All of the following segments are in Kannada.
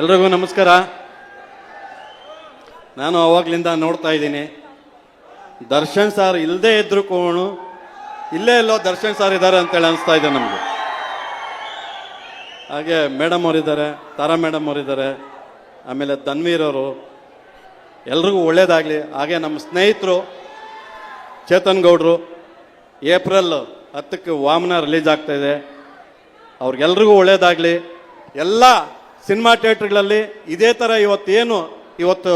ಎಲ್ರಿಗೂ ನಮಸ್ಕಾರ. ನಾನು ಅವಾಗ್ಲಿಂದ ನೋಡ್ತಾ ಇದ್ದೀನಿ. ದರ್ಶನ್ ಸಾರ್ ಇಲ್ಲದೆ ಇದ್ರು ಕೋಣು, ಇಲ್ಲೇ ಎಲ್ಲೋ ದರ್ಶನ್ ಸಾರ್ ಇದ್ದಾರೆ ಅಂತೇಳಿ ಅನಿಸ್ತಾ ಇದೆ ನಮಗೆ. ಹಾಗೆ ಮೇಡಮ್ ಅವರಿದ್ದಾರೆ, ತಾರಾ ಮೇಡಮ್ ಅವರಿದ್ದಾರೆ, ಆಮೇಲೆ ತನ್ವೀರ್ ಅವರು. ಎಲ್ರಿಗೂ ಒಳ್ಳೇದಾಗಲಿ. ಹಾಗೆ ನಮ್ಮ ಸ್ನೇಹಿತರು ಚೇತನ್ ಗೌಡ್ರು, ಏಪ್ರಿಲ್ ಹತ್ತಕ್ಕೆ ವಾಮನ ರಿಲೀಸ್ ಆಗ್ತಾ ಇದೆ. ಅವ್ರಿಗೆಲ್ರಿಗೂ ಒಳ್ಳೇದಾಗಲಿ. ಎಲ್ಲ ಸಿನಿಮಾ ಥಿಯೇಟ್ರ್ಗಳಲ್ಲಿ ಇದೇ ಥರ ಇವತ್ತೇನು ಇವತ್ತು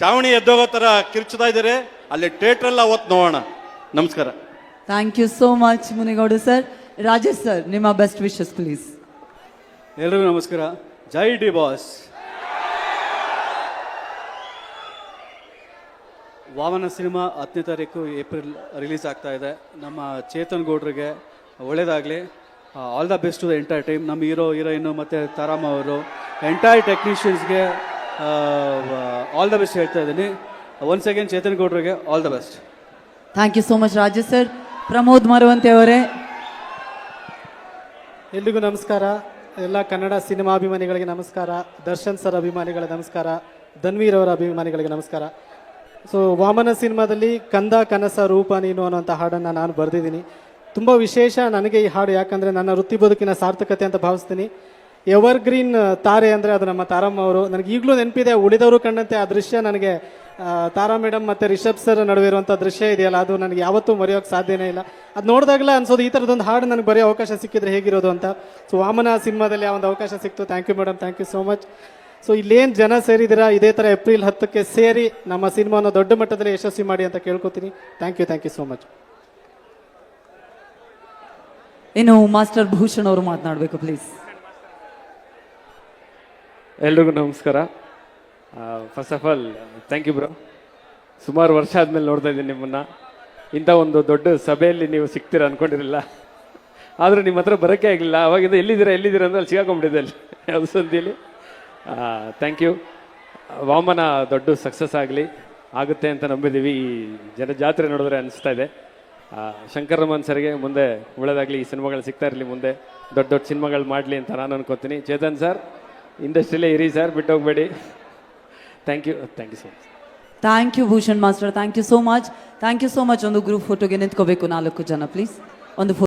ಚಾವಣಿ ಎದ್ದೋಗೋ ಥರ ಕಿರ್ಚ್ತಾ ಇದ್ದಾರೆ. ಅಲ್ಲಿ ಥಿಯೇಟ್ರಲ್ಲಿ ಅವತ್ತು ನೋಡೋಣ. ನಮಸ್ಕಾರ. Thank you so much Munigowda sir. Rajesh sir ನಿಮ್ಮ ಬೆಸ್ಟ್ ವಿಶಸ್ ಪ್ಲೀಸ್ ಎಲ್ರಿಗೂ ನಮಸ್ಕಾರ. Jai D boss. Vamana cinema ಹತ್ತನೇ ತಾರೀಕು ಏಪ್ರಿಲ್ ರಿಲೀಸ್ ಆಗ್ತಾ ಇದೆ. ನಮ್ಮ ಚೇತನ್ ಗೌಡ್ರಿಗೆ ಒಳ್ಳೇದಾಗಲಿ. All the best to the entire time ನಮ್ಮ ಹೀರೋ ಹೀರೋಯಿನ್ನು ಮತ್ತು ತಾರಾಮ ಅವರು. ಎಂಟೈರ್ ಟೆಕ್ನಿಷಿಯನ್ಸ್ಗೆ ಆಲ್ ದ ಬೆಸ್ಟ್ ಹೇಳ್ತಾ ಇದ್ದೀನಿ. ಒನ್ಸ್ ಅಗೇನ್ ಚೇತನ್ ಗೌಡ್ರಿಗೆ all the best thank you so much Rajesh sir Pramod Maravanthe ಅವರೇ. ಎಲ್ರಿಗೂ ನಮಸ್ಕಾರ. ಎಲ್ಲ ಕನ್ನಡ ಸಿನಿಮಾ ಅಭಿಮಾನಿಗಳಿಗೆ ನಮಸ್ಕಾರ. ದರ್ಶನ್ ಸರ್ ಅಭಿಮಾನಿಗಳಿಗೆ ನಮಸ್ಕಾರ. ಧನ್ವೀರ್ ಅವರ ಅಭಿಮಾನಿಗಳಿಗೆ ನಮಸ್ಕಾರ. ಸೊ ವಾಮನ ಸಿನಿಮಾದಲ್ಲಿ ಕಂದ ಕನಸ ರೂಪ ನೀನು ಅನ್ನೋಂಥ ಹಾಡನ್ನು ನಾನು ಬರೆದಿದ್ದೀನಿ. ತುಂಬ ವಿಶೇಷ ನನಗೆ ಈ ಹಾಡು, ಯಾಕಂದರೆ ನನ್ನ ವೃತ್ತಿ ಬದುಕಿನ ಸಾರ್ಥಕತೆ ಅಂತ ಭಾವಿಸ್ತೀನಿ. ಎವರ್ ಗ್ರೀನ್ ತಾರೆ ಅಂದರೆ ಅದು ನಮ್ಮ ತಾರಮ್ಮ ಅವರು. ನನಗೆ ಈಗಲೂ ನೆನಪಿದೆ, ಉಳಿದವರು ಕಂಡಂತೆ ಆ ದೃಶ್ಯ ನನಗೆ. ತಾರಾ ಮೇಡಮ್ ಮತ್ತು ರಿಷಬ್ ಸರ್ ನಡುವೆ ಇರುವಂಥ ದೃಶ್ಯ ಇದೆಯಲ್ಲ, ಅದು ನನಗೆ ಯಾವತ್ತೂ ಮರೆಯೋಕ್ಕೆ ಸಾಧ್ಯನೇ ಇಲ್ಲ. ಅದು ನೋಡಿದಾಗಲೇ ಅನ್ಸೋದು, ಈ ಥರದೊಂದು ಹಾಡು ನನಗೆ ಬರೆಯೋ ಅವಕಾಶ ಸಿಕ್ಕಿದ್ರೆ ಹೇಗಿರೋದು ಅಂತ. ಸೊ ವಾಮನ ಸಿನಿಮಾದಲ್ಲಿ ಆ ಒಂದು ಅವಕಾಶ ಸಿಕ್ತು. Thank you madam thank you so much so ಇಲ್ಲೇನು ಜನ ಸೇರಿದಿರಾ ಇದೇ ಥರ ಏಪ್ರಿಲ್ ಹತ್ತಕ್ಕೆ ಸೇರಿ ನಮ್ಮ ಸಿನಿಮಾನ ದೊಡ್ಡ ಮಟ್ಟದಲ್ಲಿ ಯಶಸ್ವಿ ಮಾಡಿ ಅಂತ ಕೇಳ್ಕೊತೀನಿ. Thank you thank you so much ಇನ್ನು ಮಾಸ್ಟರ್ ಭೂಷಣ್ ಅವರು ಮಾತನಾಡಬೇಕು ಪ್ಲೀಸ್ ಎಲ್ರಿಗೂ ನಮಸ್ಕಾರ. First of all thank you bro ಸುಮಾರು ವರ್ಷ ಆದಮೇಲೆ ನೋಡ್ತಾ ಇದ್ದೀನಿ ನಿಮ್ಮನ್ನು. ಇಂಥ ಒಂದು ದೊಡ್ಡ ಸಭೆಯಲ್ಲಿ ನೀವು ಸಿಗ್ತೀರ ಅನ್ಕೊಂಡಿರಲಿಲ್ಲ. ಆದರೂ ನಿಮ್ಮ ಹತ್ರ ಬರೋಕ್ಕೆ ಆಗಲಿಲ್ಲ. ಅವಾಗಿಂದ ಎಲ್ಲಿದ್ದೀರಾ ಎಲ್ಲಿದ್ದೀರಾ ಅಂದ್ರೆ ಅಲ್ಲಿ ಸಿಗಾಕೊಂಡ್ಬಿಟ್ಟಿದೆ ಅಲ್ಲಿ. ಅದು ಸಂದಿಯಲ್ಲಿ ಥ್ಯಾಂಕ್ ಯು ವಾಮನ ದೊಡ್ಡ ಸಕ್ಸಸ್ ಆಗಲಿ, ಆಗುತ್ತೆ ಅಂತ ನಂಬಿದ್ದೀವಿ. ಈ ಜನ ಜಾತ್ರೆ ನೋಡಿದ್ರೆ ಅನಿಸ್ತಾ ಇದೆ. ಶಂಕರ್ ರಮನ್ ಸರ್ಗೆ ಮುಂದೆ ಒಳ್ಳೇದಾಗಲಿ ಈ ಸಿನಿಮಾಗಳು ಸಿಗ್ತಾ ಇರಲಿ ಮುಂದೆ. ದೊಡ್ಡ ದೊಡ್ಡ ಸಿನಿಮಾಗಳು ಮಾಡಲಿ ಅಂತ ನಾನು ಅನ್ಕೋತೀನಿ. ಚೇತನ್ ಸರ್, ಇಂಡಸ್ಟ್ರಿಲೇ ಇರಿ ಸರ್ ಬಿಟ್ಟು ಹೋಗಬೇಡಿ thank you thank you so much thank you Bhushan master thank you so much thank you so much ಒಂದು ಗ್ರೂಪ್ ಫೋಟೋಗೆ ನಿಂತ್ಕೋಬೇಕು ನಾಲ್ಕು ಜನ ಪ್ಲೀಸ್ ಒಂದು